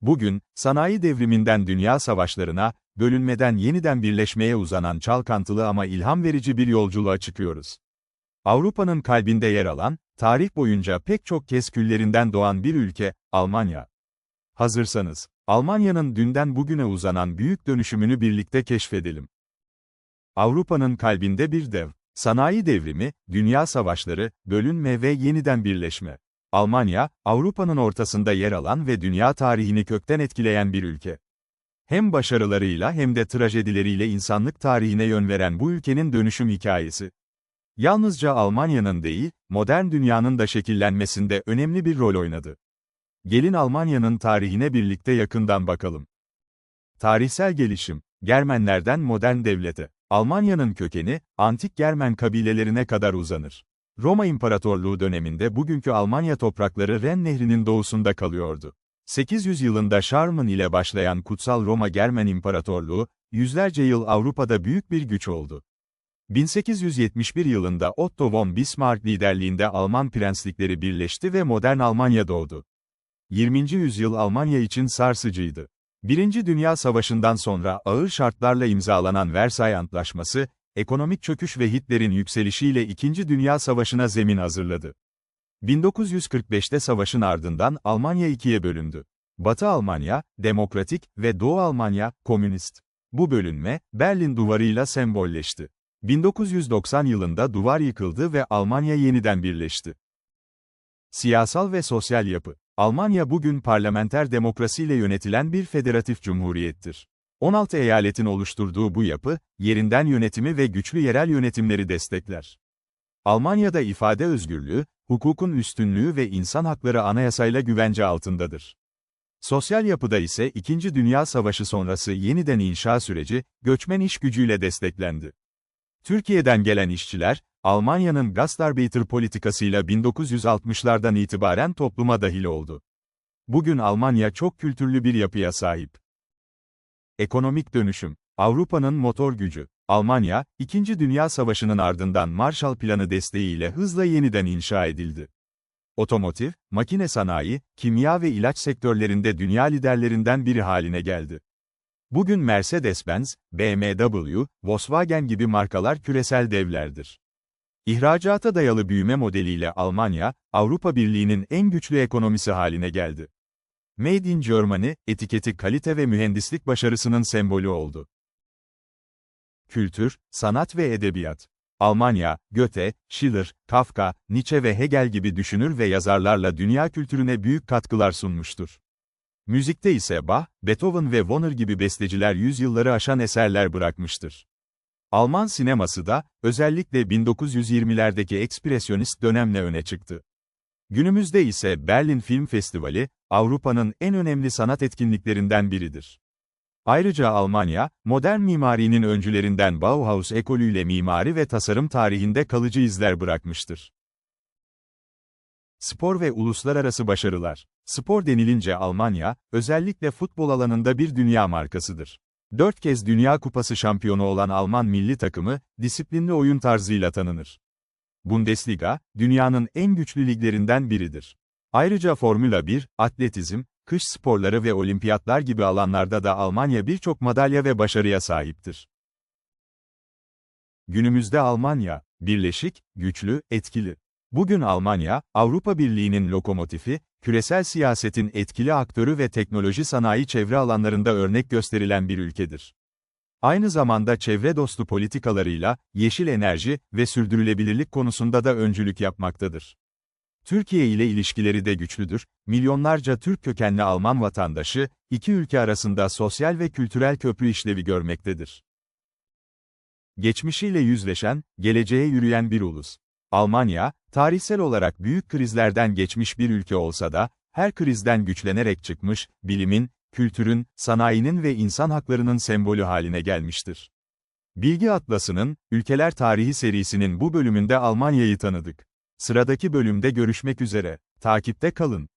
Bugün, sanayi devriminden dünya savaşlarına, bölünmeden yeniden birleşmeye uzanan çalkantılı ama ilham verici bir yolculuğa çıkıyoruz. Avrupa'nın kalbinde yer alan, tarih boyunca pek çok kez küllerinden doğan bir ülke, Almanya. Hazırsanız, Almanya'nın dünden bugüne uzanan büyük dönüşümünü birlikte keşfedelim. Avrupa'nın kalbinde bir dev, sanayi devrimi, dünya savaşları, bölünme ve yeniden birleşme. Almanya, Avrupa'nın ortasında yer alan ve dünya tarihini kökten etkileyen bir ülke. Hem başarılarıyla hem de trajedileriyle insanlık tarihine yön veren bu ülkenin dönüşüm hikayesi. Yalnızca Almanya'nın değil, modern dünyanın da şekillenmesinde önemli bir rol oynadı. Gelin Almanya'nın tarihine birlikte yakından bakalım. Tarihsel gelişim, Germenlerden modern devlete. Almanya'nın kökeni, antik Germen kabilelerine kadar uzanır. Roma İmparatorluğu döneminde bugünkü Almanya toprakları Ren Nehri'nin doğusunda kalıyordu. 800 yılında Şarman ile başlayan Kutsal Roma Germen İmparatorluğu, yüzlerce yıl Avrupa'da büyük bir güç oldu. 1871 yılında Otto von Bismarck liderliğinde Alman prenslikleri birleşti ve modern Almanya doğdu. 20. yüzyıl Almanya için sarsıcıydı. Birinci Dünya Savaşı'ndan sonra ağır şartlarla imzalanan Versay Antlaşması, ekonomik çöküş ve Hitler'in yükselişiyle İkinci Dünya Savaşı'na zemin hazırladı. 1945'te savaşın ardından Almanya ikiye bölündü. Batı Almanya, demokratik ve Doğu Almanya, komünist. Bu bölünme, Berlin duvarıyla sembolleşti. 1990 yılında duvar yıkıldı ve Almanya yeniden birleşti. Siyasal ve sosyal yapı Almanya bugün parlamenter demokrasiyle yönetilen bir federatif cumhuriyettir. 16 eyaletin oluşturduğu bu yapı, yerinden yönetimi ve güçlü yerel yönetimleri destekler. Almanya'da ifade özgürlüğü, hukukun üstünlüğü ve insan hakları anayasayla güvence altındadır. Sosyal yapıda ise İkinci Dünya Savaşı sonrası yeniden inşa süreci, göçmen iş gücüyle desteklendi. Türkiye'den gelen işçiler, Almanya'nın Gastarbeiter politikasıyla 1960'lardan itibaren topluma dahil oldu. Bugün Almanya çok kültürlü bir yapıya sahip. Ekonomik dönüşüm, Avrupa'nın motor gücü. Almanya, İkinci Dünya Savaşı'nın ardından Marshall Planı desteğiyle hızla yeniden inşa edildi. Otomotiv, makine sanayi, kimya ve ilaç sektörlerinde dünya liderlerinden biri haline geldi. Bugün Mercedes-Benz, BMW, Volkswagen gibi markalar küresel devlerdir. İhracata dayalı büyüme modeliyle Almanya, Avrupa Birliği'nin en güçlü ekonomisi haline geldi. Made in Germany, etiketi kalite ve mühendislik başarısının sembolü oldu. Kültür, sanat ve edebiyat. Almanya, Goethe, Schiller, Kafka, Nietzsche ve Hegel gibi düşünür ve yazarlarla dünya kültürüne büyük katkılar sunmuştur. Müzikte ise Bach, Beethoven ve Wagner gibi besteciler yüzyılları aşan eserler bırakmıştır. Alman sineması da, özellikle 1920'lerdeki ekspresyonist dönemle öne çıktı. Günümüzde ise Berlin Film Festivali, Avrupa'nın en önemli sanat etkinliklerinden biridir. Ayrıca Almanya, modern mimarinin öncülerinden Bauhaus ekolüyle mimari ve tasarım tarihinde kalıcı izler bırakmıştır. Spor ve uluslararası başarılar. Spor denilince Almanya, özellikle futbol alanında bir dünya markasıdır. Dört kez Dünya Kupası şampiyonu olan Alman milli takımı, disiplinli oyun tarzıyla tanınır. Bundesliga, dünyanın en güçlü liglerinden biridir. Ayrıca Formula 1, atletizm, kış sporları ve olimpiyatlar gibi alanlarda da Almanya birçok madalya ve başarıya sahiptir. Günümüzde Almanya, birleşik, güçlü, etkili. Bugün Almanya, Avrupa Birliği'nin lokomotifi, küresel siyasetin etkili aktörü ve teknoloji sanayi çevre alanlarında örnek gösterilen bir ülkedir. Aynı zamanda çevre dostu politikalarıyla, yeşil enerji ve sürdürülebilirlik konusunda da öncülük yapmaktadır. Türkiye ile ilişkileri de güçlüdür, milyonlarca Türk kökenli Alman vatandaşı, iki ülke arasında sosyal ve kültürel köprü işlevi görmektedir. Geçmişiyle yüzleşen, geleceğe yürüyen bir ulus. Almanya, tarihsel olarak büyük krizlerden geçmiş bir ülke olsa da, her krizden güçlenerek çıkmış, bilimin, kültürün, sanayinin ve insan haklarının sembolü haline gelmiştir. Bilgi Atlası'nın, Ülkeler Tarihi serisinin bu bölümünde Almanya'yı tanıdık. Sıradaki bölümde görüşmek üzere. Takipte kalın.